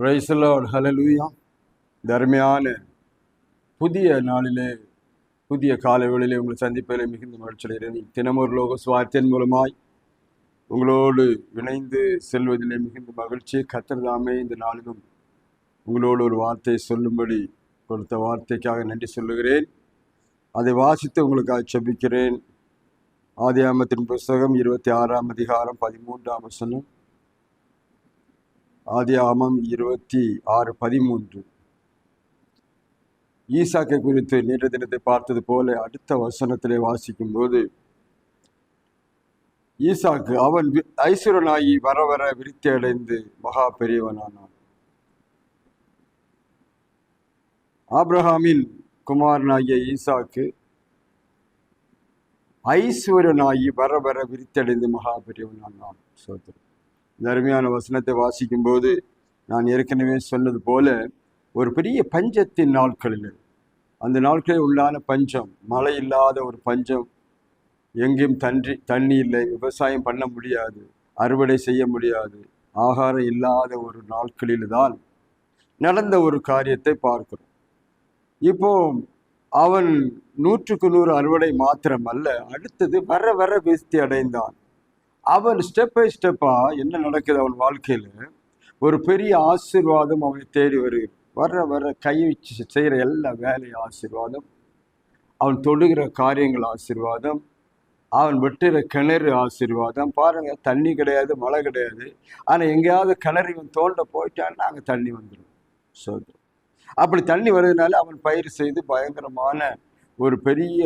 பிரைசலோட் hallelujah தர்மையான புதிய நாளிலே புதிய காலை உங்களை சந்திப்பதிலே மிகுந்த மகிழ்ச்சியடைகிறேன் தினமொரு லோக சுவார்த்தின் மூலமாய் உங்களோடு இணைந்து செல்வதிலே மிகுந்த மகிழ்ச்சி. கத்திரதாமே இந்த நாளிலும் உங்களோடு ஒரு வார்த்தையை சொல்லும்படி கொடுத்த வார்த்தைக்காக நன்றி சொல்லுகிறேன். அதை வாசித்து உங்களுக்காக செபிக்கிறேன் ஆதியாமத்தின் புஸ்தகம் இருபத்தி ஆறாம் அதிகாரம் பதிமூன்றாம் வசனம். ஆதியாமம் இருபத்தி ஆறு பதிமூன்று. ஈசாக்கை குறித்து நேற்று தினத்தை பார்த்தது போல அடுத்த வசனத்திலே வாசிக்கும் போது ஈசாக்கு அவன் ஐஸ்வரனாகி வர வர விருத்தி அடைந்து மகா பெரியவனானான். ஆப்ரஹாமின் குமாரனாகிய ஈசாக்கு ஐஸ்வரனாகி வர வர விரித்தடைந்து மகா பெரியவனானான். சோதரன் இந்த அருமையான வசனத்தை வாசிக்கும் போது நான் ஏற்கனவே சொன்னது போல ஒரு பெரிய பஞ்சத்தின் நாட்களில் அந்த நாட்களில் உள்ளான பஞ்சம் மழை இல்லாத ஒரு பஞ்சம் எங்கேயும் தன்றி தண்ணி இல்லை விவசாயம் பண்ண முடியாது அறுவடை செய்ய முடியாது ஆகாரம் இல்லாத ஒரு நாட்களில் தான் நடந்த ஒரு காரியத்தை பார்க்கிறோம். இப்போ அவன் நூற்றுக்கு நூறு அறுவடை மாத்திரமல்ல அடுத்தது வர வர விருத்தி அடைந்தான். அவன் ஸ்டெப் பை ஸ்டெப்பாக என்ன நடக்குது அவன் வாழ்க்கையில்? ஒரு பெரிய ஆசீர்வாதம் அவனை தேடி வருகிறது வர்ற வர்ற கை வச்சு செய்கிற எல்லா வேலையும் ஆசீர்வாதம். அவன் தொடுகிற காரியங்கள் ஆசீர்வாதம். அவன் வெட்டுற கிணறு ஆசீர்வாதம். பாருங்கள் தண்ணி கிடையாது மழை கிடையாது. ஆனால் எங்கேயாவது கிணறு இவன் தோண்ட போயிட்டான்னா அங்கே தண்ணி வந்துடும் சோதரம் அப்படி தண்ணி வருதுனால அவன் பயிர் செய்து பயங்கரமான ஒரு பெரிய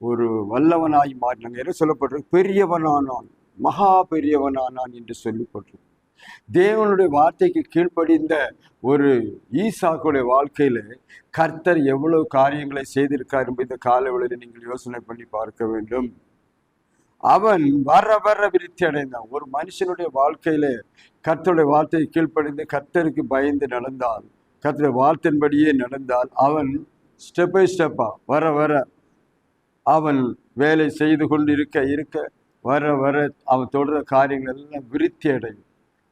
ஒரு வல்லவனாய் மாறினாங்க என்ன சொல்லப்படுறது? பெரியவனானான். மகா பெரியவனானான் என்று சொல்லப்பட்டிருக்கு தேவனுடைய வார்த்தைக்கு கீழ்ப்படிந்த ஒரு ஈசாக்குடைய வாழ்க்கையில கர்த்தர் எவ்வளவு காரியங்களை செய்திருக்கார் என்பதை இந்த காலவெளியில் நீங்கள் யோசனை பண்ணி பார்க்க வேண்டும். அவன் வர வர விருத்தி அடைந்தான். ஒரு மனுஷனுடைய வாழ்க்கையில கர்த்தருடைய வார்த்தையை கீழ்ப்படிந்து கர்த்தருக்கு பயந்து நடந்தால் கர்த்தருடைய வார்த்தையின்படியே நடந்தால் அவன் ஸ்டெப் பை ஸ்டெப்பா வர வர அவன் வேலை செய்து கொண்டு இருக்க இருக்க வர வர அவன் தொடுற காரியங்கள் எல்லாம் விருத்தி அடையும்.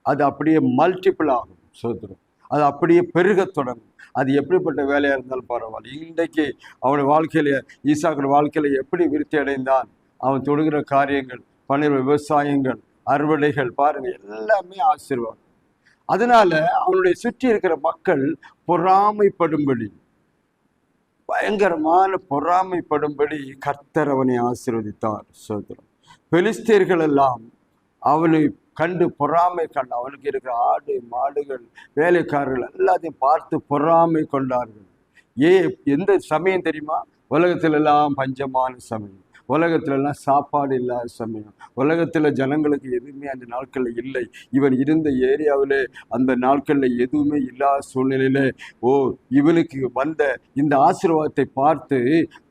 அது அப்படியே மல்டிபிள் ஆகும் சோதரம் அது அப்படியே பெருக தொடங்கும். அது எப்படிப்பட்ட வேலையாக இருந்தாலும் பரவாயில்ல. இன்றைக்கு அவனுடைய வாழ்க்கையில ஈசாக்கிற வாழ்க்கையில எப்படி விருத்தி அடைந்தான்? அவன் தொடுகிற காரியங்கள் பண்ணுற விவசாயங்கள் அறுவடைகள் பாருங்கள் எல்லாமே ஆசீர்வாதம். அதனால அவனுடைய சுற்றி இருக்கிற மக்கள் பொறாமைப்படும்படி பயங்கரமான பொறாமைப்படும்படி கர்த்தர் அவனை ஆசீர்வதித்தார் சோதரம் பெலிஸ்தீர்கள் எல்லாம் அவனை கண்டு பொறாமை கண்டு அவனுக்கு இருக்கிற ஆடு மாடுகள் வேலைக்காரர்கள் எல்லாத்தையும் பார்த்து பொறாமை கொண்டார்கள். ஏ எந்த சமயம் தெரியுமா? உலகத்திலெல்லாம் பஞ்சமான சமயம். உலகத்துலலாம் சாப்பாடு இல்லாத சமயம். உலகத்தில் ஜனங்களுக்கு எதுவுமே அந்த நாட்களில் இல்லை. இவன் இருந்த ஏரியாவில் அந்த நாட்களில் எதுவுமே இல்லாத சூழ்நிலையில் ஓ இவனுக்கு வந்த இந்த ஆசீர்வாதத்தை பார்த்து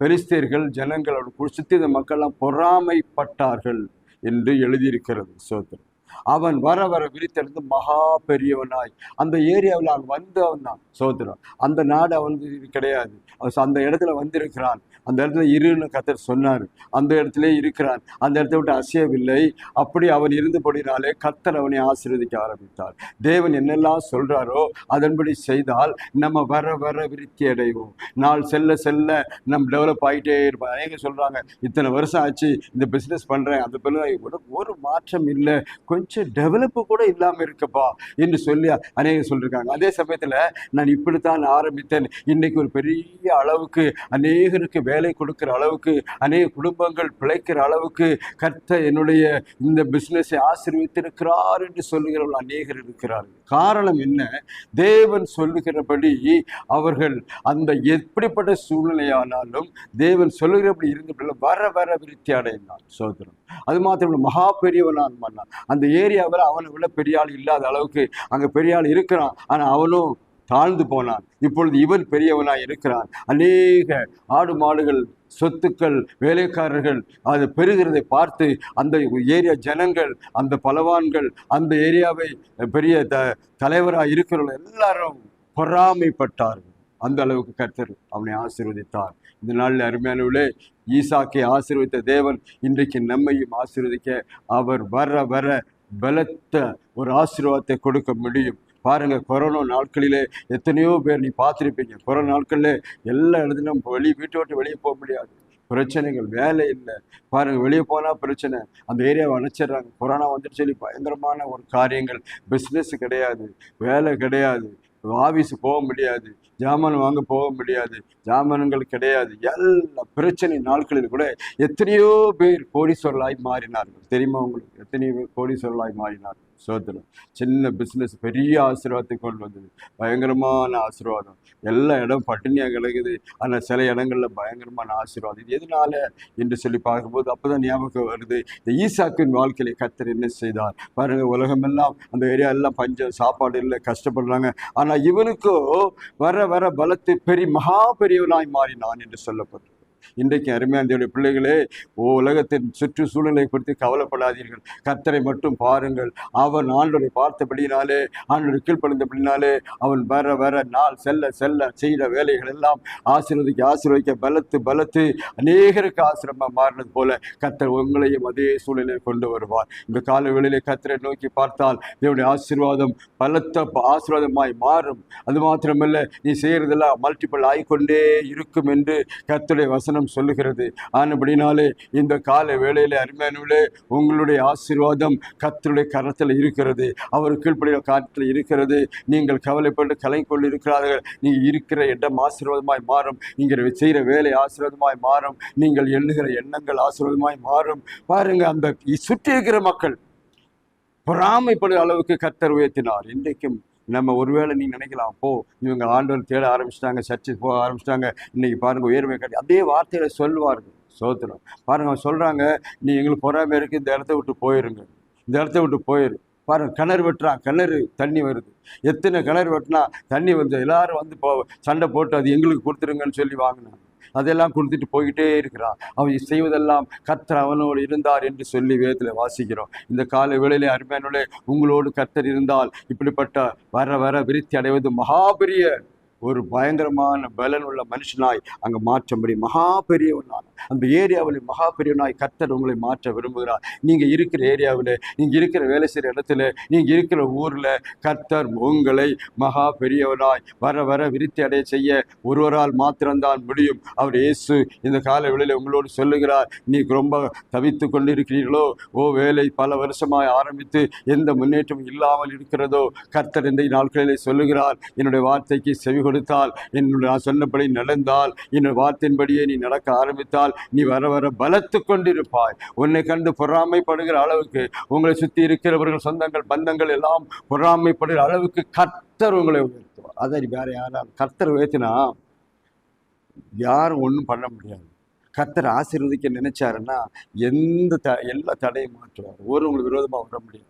பெலிஸ்தீர்கள் ஜனங்களோட சுத்தி இந்த மக்கள்லாம் பொறாமைப்பட்டார்கள் என்று எழுதியிருக்கிறது சோதரன் அவன் வர வர விரித்தெடுத்து மகா பெரியவனாய். அந்த ஏரியாவில் அவன் வந்து அவன் தான் சோதரன் அந்த நாடு அவனுக்கு இது கிடையாது அந்த இடத்துல வந்திருக்கிறான். அந்த இடத்துல இருன்னு கத்தர் சொன்னார். அந்த இடத்துல இருக்கிறார். அந்த இடத்த விட்டு அசையவில்லை. அப்படி அவன் இருந்தபடினாலே கத்தர் அவனை ஆசீர்வதிக்க ஆரம்பித்தார். தேவன் என்னெல்லாம் சொல்றாரோ அதன்படி செய்தால் நம்ம வர வர விருத்தி அடைவோம். நாள் செல்ல செல்ல நம்ம டெவலப் ஆகிட்டே இருப்போம். அநேக சொல்றாங்க இத்தனை வருஷம் ஆச்சு இந்த பிஸ்னஸ் பண்றேன் அந்த பிள்ளை ஒரு மாற்றம் இல்லை. கொஞ்சம் டெவலப்பு கூட இல்லாமல் இருக்கப்பா என்று சொல்லி அநேக சொல்லியிருக்காங்க அதே சமயத்துல நான் இப்படித்தான் ஆரம்பித்தேன். இன்னைக்கு ஒரு பெரிய அளவுக்கு அநேகருக்கு வேலை கொடுக்கிற அளவுக்கு அநேக குடும்பங்கள் பிழைக்கிற அளவுக்கு கர்த்த என்னுடைய இந்த பிஸ்னஸை ஆசீர்வித்திருக்கிறார் என்று சொல்லுகிறவர்கள் அநேகர் இருக்கிறார்கள். காரணம் என்ன? தேவன் சொல்லுகிறபடி அவர்கள் அந்த எப்படிப்பட்ட சூழ்நிலையானாலும் தேவன் சொல்லுகிறபடி இருந்தபடி வர வர விருத்தி அடைந்தான் சோதரன் அது மாத்திரம் மகா பெரியவனான் பண்ணான் அந்த ஏரியாவில் அவனை விட பெரிய ஆள் இல்லாத அளவுக்கு அங்கே பெரிய ஆள் இருக்கிறான். ஆனால் அவனும் தாழ்ந்து போனான். இப்பொழுது இவன் பெரியவனாய் இருக்கிறான் அநேக ஆடு மாடுகள் சொத்துக்கள் வேலைக்காரர்கள் அது பெருகிறதை பார்த்து அந்த ஏரியா ஜனங்கள் அந்த பலவான்கள் அந்த ஏரியாவை பெரிய த தலைவராக இருக்கிறவர்கள் எல்லாரும் பொறாமைப்பட்டார்கள். அந்த அளவுக்கு கர்த்தர் அவனை ஆசீர்வதித்தார். இந்த நாளில் அருமையானவர்களே ஈசாக்கை ஆசீர்வதித்த தேவன் இன்றைக்கு நம்மையும் ஆசீர்வதிக்க அவர் வர வர பலத்த ஒரு ஆசீர்வாதத்தை கொடுக்க முடியும். பாருங்கள் கொரோனா நாட்களிலே எத்தனையோ பேர் நீ பார்த்துருப்பீங்க. கொரோனா நாட்களில் எல்லா இடத்துலையும் வெளியே வீட்டை விட்டு வெளியே போக முடியாது. பிரச்சனைகள் வேலை இல்லை. பாருங்கள் வெளியே போனால் பிரச்சனை. அந்த ஏரியாவை அணைச்சிடுறாங்க. கொரோனா வந்துட்டு சொல்லி பயங்கரமான ஒரு காரியங்கள். பிஸ்னஸ் கிடையாது. வேலை கிடையாது. ஆஃபீஸ் போக முடியாது. ஜாமான் வாங்க போக முடியாது. ஜாமான்கள் கிடையாது. எல்லா பிரச்சனை நாட்களில் கூட எத்தனையோ பேர் கோடீஸ்வரலாய் மாறினார்கள். தெரியுமா உங்களுக்கு? எத்தனையோ பேர் கோடீஸ்வரலாய் மாறினார்கள். சோத்திரம் சின்ன பிஸ்னஸ் பெரிய ஆசீர்வாதத்தை கொண்டு வந்தது. பயங்கரமான ஆசீர்வாதம். எல்லா இடம் பட்டினியாக கிடக்குது. ஆனால் சில இடங்கள்ல பயங்கரமான ஆசீர்வாதம். இது எதனால என்று சொல்லி பார்க்கும்போது அப்பதான் ஞாபகம் வருது. இந்த ஈசாக்கின் வாழ்க்கையில கத்தர் என்ன செய்தார்? பாருங்க உலகமெல்லாம் அந்த ஏரியா எல்லாம் பஞ்சம் சாப்பாடு இல்லை கஷ்டப்படுறாங்க. ஆனா இவனுக்கோ வர வர பலத்து பெரிய மகா பெரியவனாய் மாறினான் என்று சொல்லப்பட்டு இன்றைக்கு அருமையாந்தியுடைய பிள்ளைகளே ஓ உலகத்தின் சுற்றுச்சூழலை குறித்து கவலைப்படாதீர்கள். கத்தரை மட்டும் பாருங்கள். அவன் ஆண்டோரை பார்த்தபடினாலே ஆண்டோரை கீழ்ப்படுந்தபடினாலே அவன் வர வர நாள் செல்ல செல்ல செய்த வேலைகள் எல்லாம் ஆசீர்வதிக்க ஆசீர்வதிக்க பலத்து பலத்து அநேகருக்கு ஆசிரமமாக மாறினது போல கத்தர் உங்களையும் அதே சூழ்நிலை கொண்டு வருவார். இந்த கால வேளையிலே கத்தரை நோக்கி பார்த்தால் தேவனுடைய ஆசீர்வாதம் பலத்த ஆசீர்வாதமாய் மாறும். அது மாத்திரமல்ல நீ செய்கிறதெல்லாம் மல்டிபிள் ஆகிக்கொண்டே இருக்கும் என்று கர்த்தருடைய வசனம் சொல்லுகிறது. ஆனபடினாலே இந்த கால வேளையில் அருமையானவிலே உங்களுடைய ஆசீர்வாதம் கத்தருடைய கரத்தில் இருக்கிறது. அவர் கீழ்ப்படிய காற்றில் இருக்கிறது. நீங்கள் கவலைப்பட்டு கலை கொண்டு இருக்கிறார்கள். நீங்கள் இருக்கிற இடம் ஆசீர்வாதமாய் மாறும். நீங்கள் செய்கிற வேலை ஆசீர்வாதமாய் மாறும். நீங்கள் எண்ணுகிற எண்ணங்கள் ஆசீர்வாதமாய் மாறும். பாருங்க அந்த சுற்றி இருக்கிற மக்கள் பொறாமைப்படுகிற அளவுக்கு கத்தர் உயர்த்தினார். இன்றைக்கும் நம்ம ஒருவேளை நீ நினைக்கலாம் அப்போ இவங்க ஆண்டவர் தேட ஆரம்பிச்சிட்டாங்க சர்ச்சு போக ஆரம்பிச்சிட்டாங்க இன்னைக்கு பாருங்க உயர்வை கட்டி அதே வார்த்தையில சொல்வார்கள் சோத்திரம். பாருங்க சொல்கிறாங்க சொல்றாங்க நீ எங்களுக்கு பொறாமை இருக்கு இந்த இடத்த விட்டு போயிருங்க. இந்த இடத்த விட்டு போயிரு. பாருங்க கிணறு வெட்டுறான் கிணறு தண்ணி வருது. எத்தனை கிணறு வெட்டினா தண்ணி வந்து எல்லாரும் வந்து போ சண்டை போட்டு அது எங்களுக்கு கொடுத்துருங்கன்னு சொல்லி வாங்கினாங்க. அதெல்லாம் கொடுத்துட்டு போய்கிட்டே இருக்கிறான். அவன் செய்வதெல்லாம் கர்த்தர் அவனோடு இருந்தார் என்று சொல்லி வேதத்தில் வாசிக்கிறோம். இந்த கால வேளையிலே அருமையானோட உங்களோடு கர்த்தர் இருந்தால் இப்படிப்பட்ட வர வர விருத்தி அடைவது மகாபெரிய ஒரு பயங்கரமான பலன் உள்ள மனுஷனாய் அங்கே மாற்றும்படி மகா பெரியவனான அந்த ஏரியாவில் மகா பெரியவனாய் கர்த்தர் உங்களை மாற்ற விரும்புகிறார். நீங்கள் இருக்கிற ஏரியாவில் நீங்கள் இருக்கிற வேலை செய்கிற இடத்துல நீங்கள் இருக்கிற ஊரில் கர்த்தர் உங்களை மகா பெரியவனாய் வர வர விருத்தி அடைய செய்ய ஒருவரால் மாத்திரம்தான் முடியும். அவர் இயேசு இந்த கால வேளையில் உங்களோடு சொல்லுகிறார் நீ ரொம்ப தவித்து கொண்டிருக்கிறீர்களோ? ஓ வேலை பல வருஷமாய் ஆரம்பித்து எந்த முன்னேற்றமும் இல்லாமல் இருக்கிறதோ? கர்த்தர் இந்த நாட்களிலே சொல்லுகிறார் என்னுடைய வார்த்தைக்கு செவி கொடுத்தால் என்னுடைய நான் சொன்னபடி நடந்தால் என்னுடைய வார்த்தையின்படியே நீ நடக்க ஆரம்பித்தால் நீ வர வர பலத்து கொண்டிருப்பாய். உன்னை கண்டு பொறாமைப்படுகிற அளவுக்கு உங்களை சுற்றி இருக்கிறவர்கள் சொந்தங்கள் பந்தங்கள் எல்லாம் பொறாமைப்படுகிற அளவுக்கு கர்த்தர் உங்களை உயர்த்துவார். அதை வேற யாரால் கர்த்தர் உயர்த்தினா யாரும் ஒன்றும் பண்ண முடியாது. கர்த்தர் ஆசீர்வதிக்க நினைச்சாருன்னா எந்த த எல்லா தடையும் மாற்றுவார். ஒரு உங்களுக்கு விரோதமாக வர முடியாது.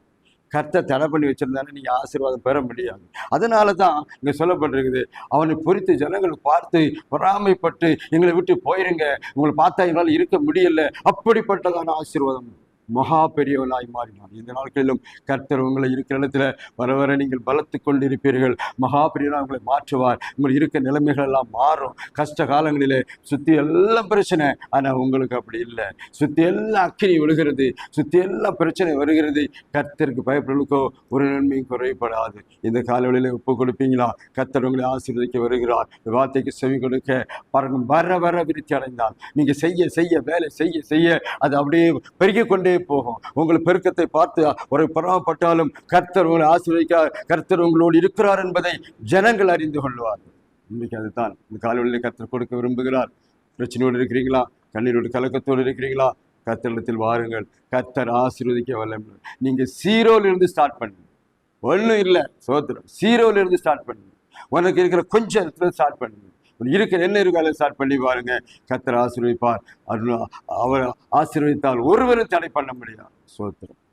கர்த்த தடை பண்ணி வச்சிருந்தாலும் நீங்கள் ஆசீர்வாதம் பெற முடியாது. அதனால தான் இங்கே சொல்லப்பட்டிருக்குது அவனை பொறித்து ஜனங்கள் பார்த்து பொறாமைப்பட்டு எங்களை விட்டு போயிருங்க. உங்களை பார்த்தா எங்களால் இருக்க முடியல. அப்படிப்பட்டதான ஆசீர்வாதம். மகா பெரியவனாய் மாறினார். இந்த நாட்களிலும் கர்த்தர் உங்களை இருக்கிற இடத்துல வர வர நீங்கள் பலத்து கொண்டிருப்பீர்கள். மகா பெரியவனாய் உங்களை மாற்றுவார். உங்கள் இருக்க நிலைமைகள் எல்லாம் மாறும். கஷ்ட காலங்களிலே சுத்தி எல்லாம் பிரச்சனை. ஆனால் உங்களுக்கு அப்படி இல்லை. சுத்தி எல்லாம் அக்கினி விழுகிறது. சுத்தி எல்லாம் பிரச்சனை வருகிறது. கர்த்தருக்கு பயப்படுவதற்கோ ஒரு நன்மையும் குறைபடாது. இந்த காலவெளியில் ஒப்பு கொடுப்பீங்களா? கர்த்தர் உங்களை ஆசீர்வதிக்க வருகிறார். வார்த்தைக்கு செவி கொடுக்க பரணும் வர வர விருத்தி அடைந்தால் நீங்கள் செய்ய செய்ய வேலை செய்ய செய்ய அது அப்படியே பெருகிக் கொண்டே போகும். உங்கள் பெருக்கத்தை பார்த்து ஒரு பராமப்பட்டாலும் கர்த்தர் உங்களை ஆசிரியக்க கர்த்தர் உங்களோடு இருக்கிறார் என்பதை ஜனங்கள் அறிந்து கொள்வார்கள் இன்னைக்கு அதுதான். இந்த காலவெளியில் கர்த்தர் கொடுக்க விரும்புகிறார். பிரச்சனையோடு இருக்கிறீங்களா கண்ணீரோடு கலக்கத்தோடு இருக்கிறீங்களா கர்த்தரிடத்தில் வாருங்கள். கர்த்தர் ஆசீர்வதிக்க வல்லம். நீங்க சீரோல இருந்து ஸ்டார்ட் பண்ணுங்க. ஒன்றும் இல்லை சோத்திரம். சீரோல இருந்து ஸ்டார்ட் பண்ணுங்க. உனக்கு இருக்கிற கொஞ்சம் இடத்துல ஸ்டார்ட் பண்ணுங்க. இருக்கிற என்ன இருக்கால ஸ்டார்ட் பண்ணி பாருங்க. கத்தர் ஆசீர்வதிப்பார். அருள் அவர் ஆசீர்வதித்தால் ஒருவரும் தடை பண்ண முடியாது. சோத்திரம்.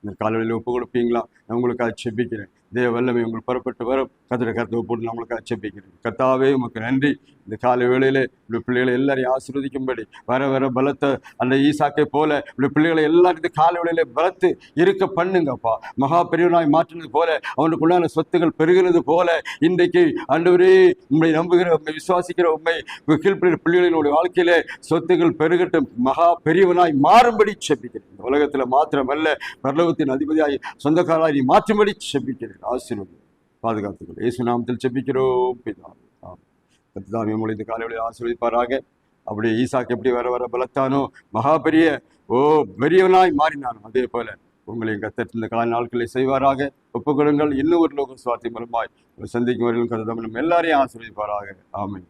இந்த காலையில் ஒப்பு கொடுப்பீங்களா? நான் உங்களுக்காக செபிக்கிறேன். தேவ வல்லமை உங்களுக்கு புறப்பட்டு வர கத்திர கருத்தை போட்டு நம்மளுக்கு அச்சப்பிக்கிறேன் கத்தாவே உமக்கு நன்றி. இந்த காலை வேளையில் இப்படி பிள்ளைகளை எல்லாரையும் ஆசீர்வதிக்கும்படி வர வர பலத்தை அந்த ஈசாக்கை போல இப்படி பிள்ளைகளை எல்லாரும் இந்த காலை வேளையில பலத்து இருக்க பண்ணுங்கப்பா. மகா பெரியவனாய் மாற்றினது போல அவனுக்குள்ளான சொத்துகள் பெருகிறது போல இன்றைக்கு அன்றுவரே உண்மை நம்புகிற உண்மை விசுவாசிக்கிற உண்மை கீழ்ப்படுகிற பிள்ளைகளினுடைய வாழ்க்கையில சொத்துகள் பெருகட்டும். மகா பெரியவனாய் மாறும்படி செப்பிக்கிறேன் இந்த மாத்திரமல்ல பரலோகத்தின் அதிபதியாய் சொந்தக்காராய் மாற்றும்படி செப்பிக்கிறேன் ஆசீர்வதி பாதுகாத்துக்கொள். இயேசு நாமத்தில் செப்பிக்கிறோம் பிதாவே. ஆமென். கர்த்ததாமே உங்களை இந்த காலையில் ஆசீர்வதிப்பாராக. அப்படியே ஈசாக்கு எப்படி வர வர பலத்தானோ மகா பெரிய ஓ பெரியவனாய் மாறினானோ அதே போல உங்களையும் கத்தர் இந்த கால நாட்களை செய்வாராக. ஒப்புக்கொடுங்கள். இன்னும் ஒரு லோக சுவாத்தி மூலமாய் சந்திக்கும் வரையிலும் கருதம் எல்லாரையும் ஆசீர்வதிப்பாராக. ஆமை